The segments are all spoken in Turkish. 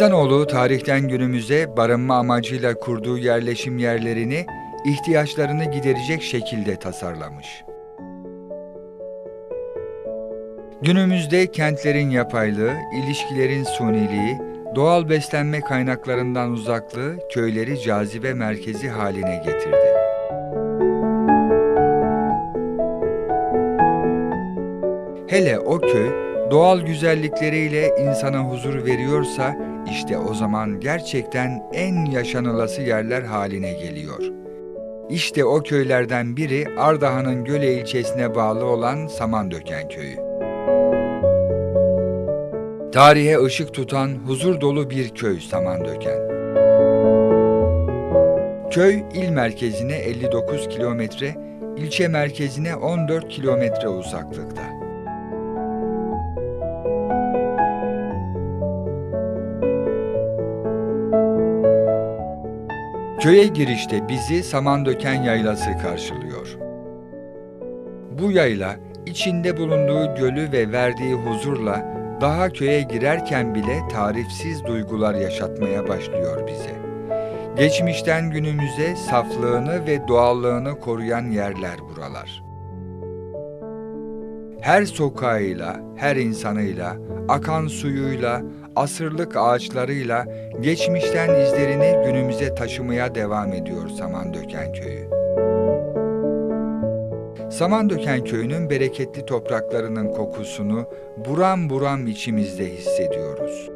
İnsanoğlu tarihten günümüze barınma amacıyla kurduğu yerleşim yerlerini ihtiyaçlarını giderecek şekilde tasarlamış. Günümüzde kentlerin yapaylığı, ilişkilerin suniliği, doğal beslenme kaynaklarından uzaklığı köyleri cazibe merkezi haline getirdi. Hele o köy doğal güzellikleriyle insana huzur veriyorsa işte o zaman gerçekten en yaşanılası yerler haline geliyor. İşte o köylerden biri Ardahan'ın Göle ilçesine bağlı olan Samandöken köyü. Tarihe ışık tutan huzur dolu bir köy Samandöken. Köy il merkezine 59 kilometre, ilçe merkezine 14 kilometre uzaklıkta. Köye girişte bizi Samandöken Yaylası karşılıyor. Bu yayla içinde bulunduğu gölü ve verdiği huzurla daha köye girerken bile tarifsiz duygular yaşatmaya başlıyor bize. Geçmişten günümüze saflığını ve doğallığını koruyan yerler buralar. Her sokağıyla, her insanıyla, akan suyuyla, asırlık ağaçlarıyla geçmişten izlerini günümüze taşımaya devam ediyor Samandöken Köyü. Samandöken Köyü'nün bereketli topraklarının kokusunu buram buram içimizde hissediyoruz.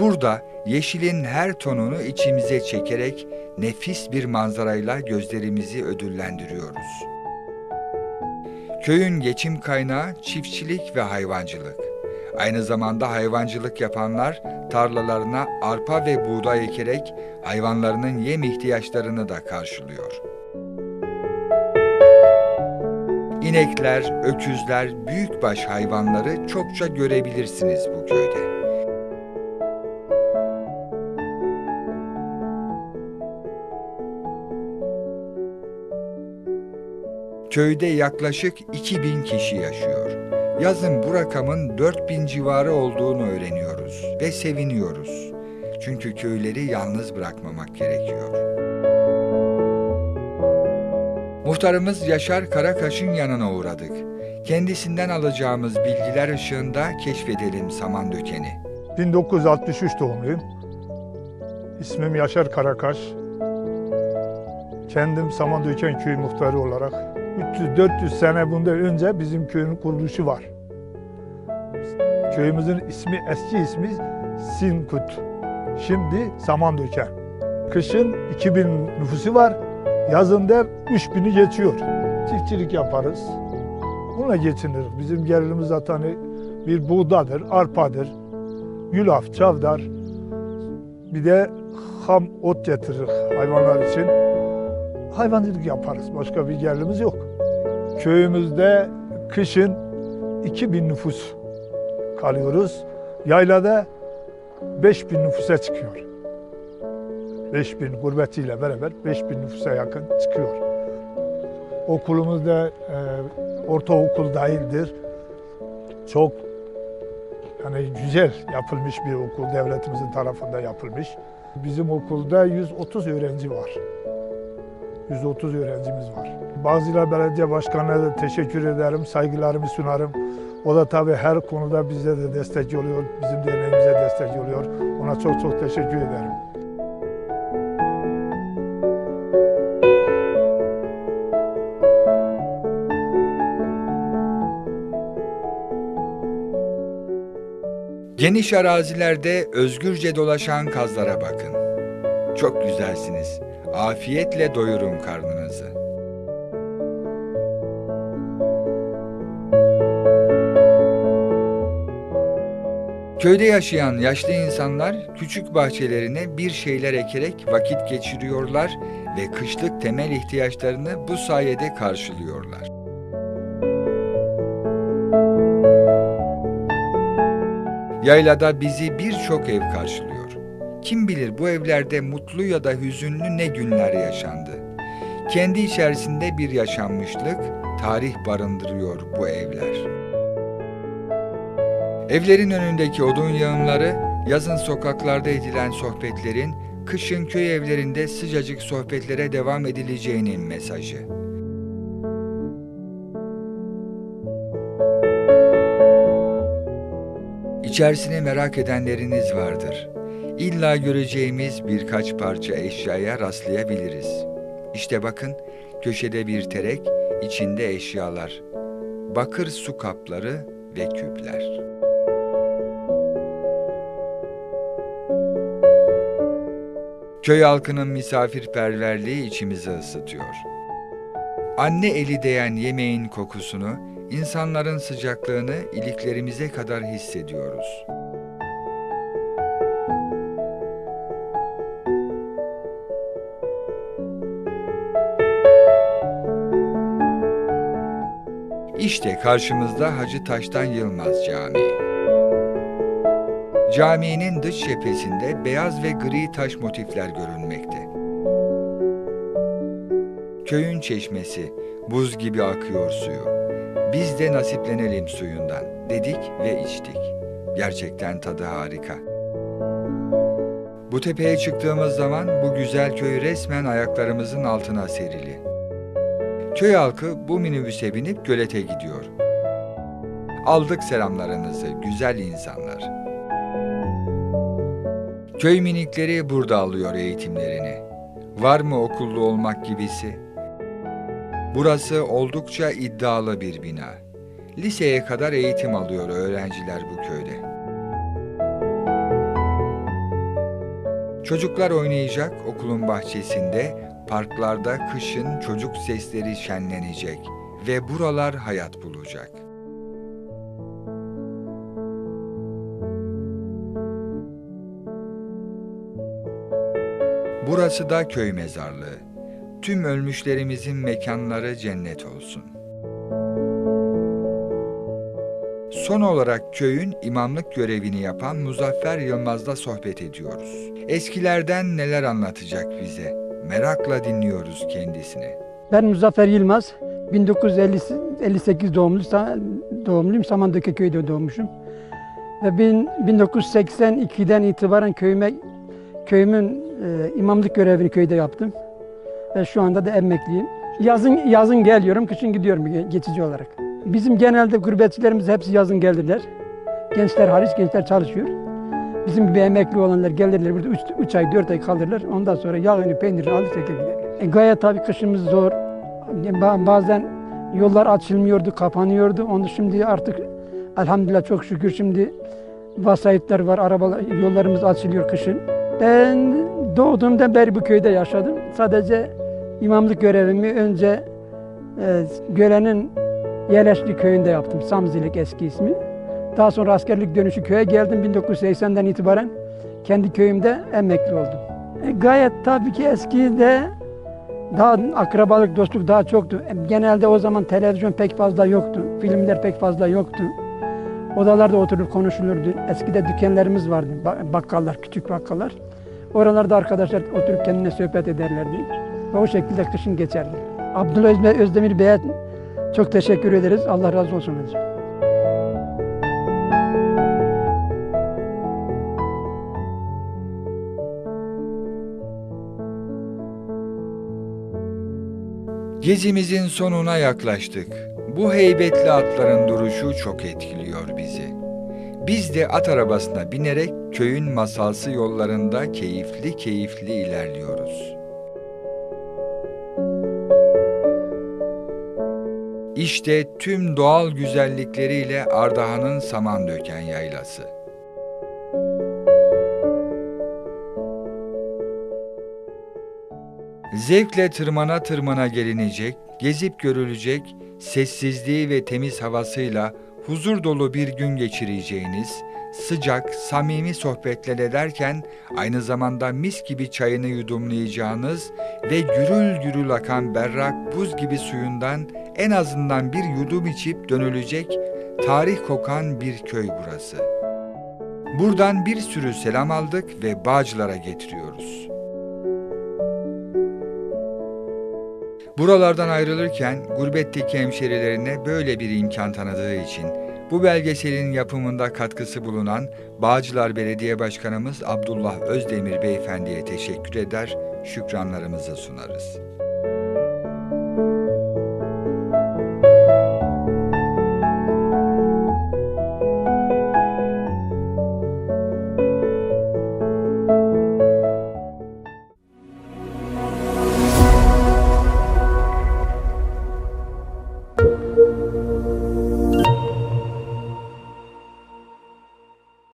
Burada yeşilin her tonunu içimize çekerek nefis bir manzarayla gözlerimizi ödüllendiriyoruz. Köyün geçim kaynağı çiftçilik ve hayvancılık. Aynı zamanda hayvancılık yapanlar tarlalarına arpa ve buğday ekerek hayvanlarının yem ihtiyaçlarını da karşılıyor. İnekler, öküzler, büyükbaş hayvanları çokça görebilirsiniz bu köyde. Köyde yaklaşık 2000 kişi yaşıyor. Yazın bu rakamın 4000 civarı olduğunu öğreniyoruz ve seviniyoruz. Çünkü köyleri yalnız bırakmamak gerekiyor. Muhtarımız Yaşar Karakaş'ın yanına uğradık. Kendisinden alacağımız bilgiler ışığında keşfedelim Samandöken'i. 1963 doğumluyum. İsmim Yaşar Karakaş. Kendim Samandöken Köyü muhtarı olarak 300-400 sene bundan önce bizim köyün kuruluşu var. Köyümüzün ismi eski ismi Sinkut. Şimdi Samandöken. Kışın 2000 nüfusu var. Yazın der 3000'i geçiyor. Çiftçilik yaparız. Bununla geçiniriz. Bizim gelirimiz zaten bir buğdadır, arpadır, yulaf, çavdar. Bir de ham ot getirir hayvanlar için. Hayvancılık yaparız. Başka bir gelirimiz yok. Köyümüzde kışın 2000 nüfus kalıyoruz. Yaylada 5000 nüfusa çıkıyor. 5000 gurbetiyle beraber 5000 nüfusa yakın çıkıyor. Okulumuz da e, ortaokul dahildir. Çok yani güzel yapılmış bir okul devletimizin tarafında yapılmış. Bizim okulda 130 öğrenci var. 130 öğrencimiz var. Bazılar belediye başkanına da teşekkür ederim, saygılarımı sunarım. O da tabii her konuda bize de destek oluyor, bizim derneğimize destek oluyor. Ona çok çok teşekkür ederim. Geniş arazilerde özgürce dolaşan kazlara bakın. Çok güzelsiniz. Afiyetle doyurun karnınızı. Köyde yaşayan yaşlı insanlar küçük bahçelerine bir şeyler ekerek vakit geçiriyorlar ve kışlık temel ihtiyaçlarını bu sayede karşılıyorlar. Yaylada bizi birçok ev karşılıyor. Kim bilir bu evlerde mutlu ya da hüzünlü ne günler yaşandı. Kendi içerisinde bir yaşanmışlık, tarih barındırıyor bu evler. Evlerin önündeki odun yağınları, yazın sokaklarda edilen sohbetlerin, kışın köy evlerinde sıcacık sohbetlere devam edileceğinin mesajı. İçerisini merak edenleriniz vardır. İlla göreceğimiz birkaç parça eşyaya rastlayabiliriz. İşte bakın, köşede bir terek, içinde eşyalar. Bakır su kapları ve küpler. Köy halkının misafirperverliği içimizi ısıtıyor. Anne eli değen yemeğin kokusunu, insanların sıcaklığını iliklerimize kadar hissediyoruz. İşte karşımızda Hacı Taştan Yılmaz Camii. Caminin dış cephesinde beyaz ve gri taş motifler görünmekte. Köyün çeşmesi, buz gibi akıyor suyu. Biz de nasiplenelim suyundan dedik ve içtik. Gerçekten tadı harika. Bu tepeye çıktığımız zaman bu güzel köy resmen ayaklarımızın altına serili. Köy halkı bu minibüse binip gölete gidiyor. Aldık selamlarınızı güzel insanlar. Köy minikleri burada alıyor eğitimlerini. Var mı okullu olmak gibisi? Burası oldukça iddialı bir bina. Liseye kadar eğitim alıyor öğrenciler bu köyde. Çocuklar oynayacak okulun bahçesinde, parklarda kışın çocuk sesleri şenlenecek ve buralar hayat bulacak. Burası da köy mezarlığı. Tüm ölmüşlerimizin mekanları cennet olsun. Son olarak köyün imamlık görevini yapan Muzaffer Yılmaz'la sohbet ediyoruz. Eskilerden neler anlatacak bize? Merakla dinliyoruz kendisini. Ben Muzaffer Yılmaz. 1958 doğumlu, doğumluyum. Samandöke köyde doğmuşum. Ve bin- 1982'den itibaren köyüme köyümün e, imamlık görevini köyde yaptım. Ve şu anda da emekliyim. Yazın yazın geliyorum, kışın gidiyorum ge- geçici olarak. Bizim genelde gurbetçilerimiz hepsi yazın gelirler. Gençler hariç gençler çalışıyor. Bizim gibi emekli olanlar gelirler burada 3 ay 4 ay kalırlar. Ondan sonra yağını peynirini alır çeker giderler. E, gayet tabii kışımız zor. Ba- Bazen yollar açılmıyordu, kapanıyordu. Onu şimdi artık elhamdülillah çok şükür şimdi vasayetler var, arabalar, yollarımız açılıyor kışın. Ben doğduğumdan beri bu köyde yaşadım. Sadece imamlık görevimi önce e, Gölen'in Yeleşli köyünde yaptım. Samzilik eski ismi. Daha sonra askerlik dönüşü köye geldim 1980'den itibaren. Kendi köyümde emekli oldum. E, gayet tabii ki eskide daha akrabalık, dostluk daha çoktu. E, Genelde o zaman televizyon pek fazla yoktu. Filmler pek fazla yoktu. Odalarda oturup konuşulurdu. Eskide dükkanlarımız vardı. ba- Bakkallar, küçük bakkallar. Oralarda arkadaşlar oturup kendine sohbet ederlerdi. Ve o şekilde kışın geçerdi. Abdullah Özdemir Bey'e çok teşekkür ederiz. Allah razı olsun. hocam. Gezimizin sonuna yaklaştık. Bu heybetli atların duruşu çok etkiliyor bizi. Biz de at arabasına binerek köyün masalsı yollarında keyifli keyifli ilerliyoruz. İşte tüm doğal güzellikleriyle Ardahan'ın Samandöken Yaylası. Zevkle tırmana tırmana gelinecek, gezip görülecek, sessizliği ve temiz havasıyla huzur dolu bir gün geçireceğiniz, sıcak, samimi sohbetler ederken aynı zamanda mis gibi çayını yudumlayacağınız ve gürül gürül akan berrak buz gibi suyundan en azından bir yudum içip dönülecek tarih kokan bir köy burası. Buradan bir sürü selam aldık ve Bağcılar'a getiriyoruz. Buralardan ayrılırken gurbetteki hemşerilerine böyle bir imkan tanıdığı için Bu belgeselin yapımında katkısı bulunan Bağcılar Belediye Başkanımız Abdullah Özdemir Beyefendi'ye teşekkür eder, şükranlarımızı sunarız.